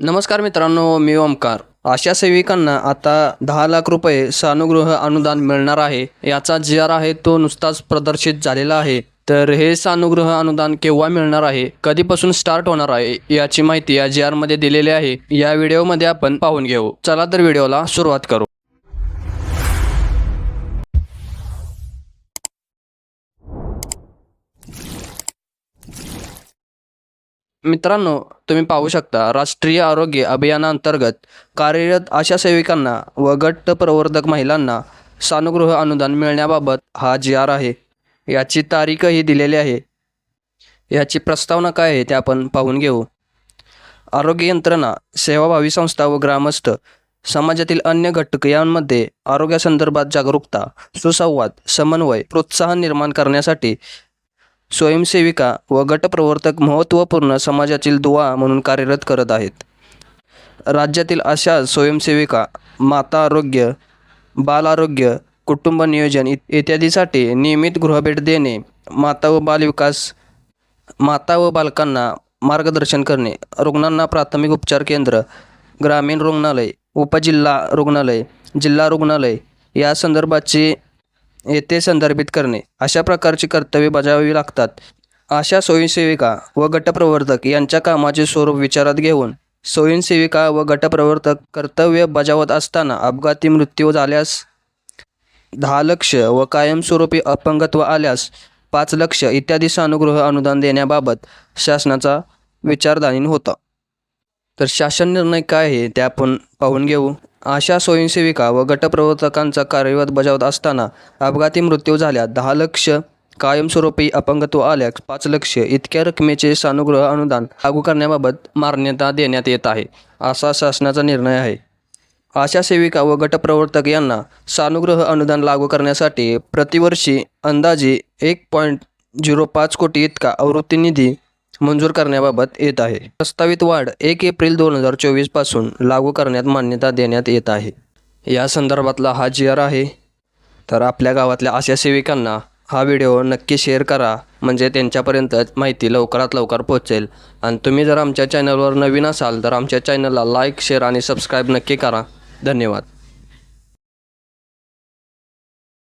नमस्कार मित्रांनो मी ओमकार. आशा सेविकांना आता दहा लाख रुपये सानुगृह अनुदान मिळणार आहे. याचा जी आर आहे तो नुसताच प्रदर्शित झालेला आहे. तर हे सानुगृह अनुदान केव्हा मिळणार आहे? कधीपासून स्टार्ट होणार आहे? याची माहिती या जी आरमध्ये दिलेली आहे. या व्हिडिओमध्ये आपण पाहून घेऊ. चला तर व्हिडिओला सुरुवात करू. मित्रांनो तुम्ही पाहू शकता राष्ट्रीय आरोग्य अभियानाअंतर्गत कार्यरत आशा सेविकांना व गट प्रवर्धक महिलांना सानुगृह अनुदान मिळण्याबाबत हा जी आर आहे. याची तारीखही दिलेली आहे. याची प्रस्तावना काय आहे ते आपण पाहून घेऊ. आरोग्य यंत्रणा सेवाभावी संस्था व ग्रामस्थ समाजातील अन्य घटक यांमध्ये आरोग्यासंदर्भात जागरूकता सुसंवाद समन्वय प्रोत्साहन निर्माण करण्यासाठी स्वयंसेविका व गटप्रवर्तक महत्त्वपूर्ण समाजातील दुवा म्हणून कार्यरत करत आहेत. राज्यातील अशा स्वयंसेविका माता आरोग्य बाल आरोग्य कुटुंब नियोजन इ इत्यादीसाठी नियमित गृहभेट देणे माता व बालविकास माता व बालकांना मार्गदर्शन करणे रुग्णांना प्राथमिक उपचार केंद्र ग्रामीण रुग्णालय उपजिल्हा रुग्णालय जिल्हा रुग्णालय या संदर्भाची येथे संदर्भित करणे. अशा प्रकारची कर्तव्ये बजावावी लागतात. अशा स्वयंसेविका व गटप्रवर्तक यांच्या कामाचे स्वरूप विचारात घेऊन स्वयंसेविका व गटप्रवर्तक कर्तव्य बजावत असताना अपघाती मृत्यू झाल्यास दहा लक्ष व कायमस्वरूपी अपंगत्व आल्यास पाच लक्ष इत्यादी सानुगृह अनुदान देण्याबाबत शासनाचा विचारधानीन होता. तर शासन निर्णय काय आहे? ते आपण पाहून घेऊ. अशा स्वयंसेविका व गटप्रवर्तकांचा कार्यवाद बजावत असताना अपघाती मृत्यू झाल्या दहा लक्ष कायमस्वरूपी अपंगत्व आल्यास पाच लक्ष इतक्या रकमेचे सानुग्रह अनुदान लागू करण्याबाबत मान्यता देण्यात येत आहे असा शासनाचा निर्णय आहे. आशा सेविका व गटप्रवर्तक यांना सानुग्रह अनुदान लागू करण्यासाठी प्रतिवर्षी अंदाजे एक पॉईंट झिरो पाच कोटी इतका आवृत्ती निधी मंजूर करण्याबाबत येत आहे. प्रस्तावित वाढ एक एप्रिल दोन हजार चोवीसपासून लागू करण्यात मान्यता देण्यात येत आहे. या संदर्भातला हा जी आर आहे. तर आपल्या गावातल्या आशा सेविकांना हा व्हिडिओ नक्की शेअर करा. म्हणजे त्यांच्यापर्यंत माहिती लवकरात लवकर पोहोचेल. आणि तुम्ही जर आमच्या चॅनलवर नवीन असाल तर आमच्या चॅनलला लाईक शेअर आणि सबस्क्राईब नक्की करा. धन्यवाद.